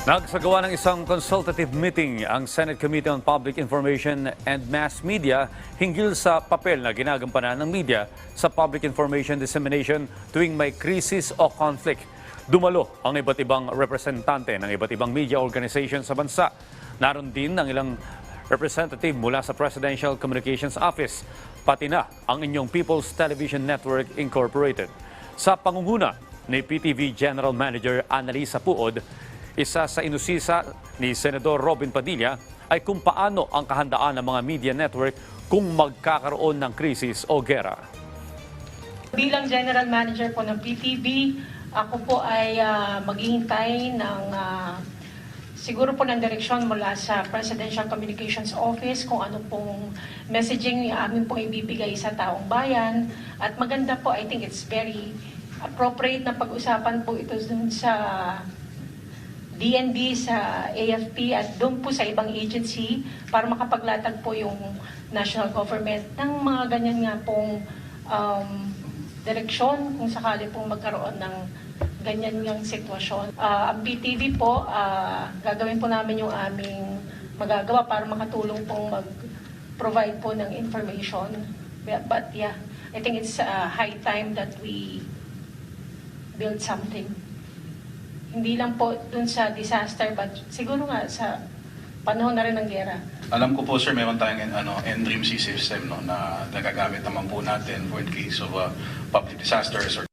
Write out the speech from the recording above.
Nagsagawa ng isang consultative meeting ang Senate Committee on Public Information and Mass Media hinggil sa papel na ginagampanan ng media sa public information dissemination tuwing may krisis o conflict. Dumalo ang iba't ibang representante ng iba't ibang media organization sa bansa. Naroon din ang ilang representative mula sa Presidential Communications Office, pati na ang inyong People's Television Network Incorporated. Sa pangunguna ni PTV General Manager Annalisa Puod, isa sa inusisa ni Senador Robin Padilla ay kung paano ang kahandaan ng mga media network kung magkakaroon ng krisis o gera. Bilang General Manager po ng PTV, ako po ay ah, maghihintay ng ah, siguro po ng direksyon mula sa Presidential Communications Office kung ano pong messaging amin pong ibibigay sa taong bayan. At maganda po, I think it's very appropriate na pag-usapan po ito dun sa DND, sa AFP at doon po sa ibang agency para makapaglatag po yung national government ng mga ganyan nga pong um, direksyon kung sakali pong magkaroon ng ganyan yung sitwasyon. Ah, ang PTV po, ah, gagawin po namin yung aming magagawa para makatulong pong mag-provide po ng information. But, yeah, I think it's ah, high time that we build something. Hindi lang po dun sa disaster, but siguro nga sa panahon na rin ng gera. Alam ko po sir, meron tayong ano, NDRIMC system no, na nagagamit naman po natin for in case of uh, public disasters or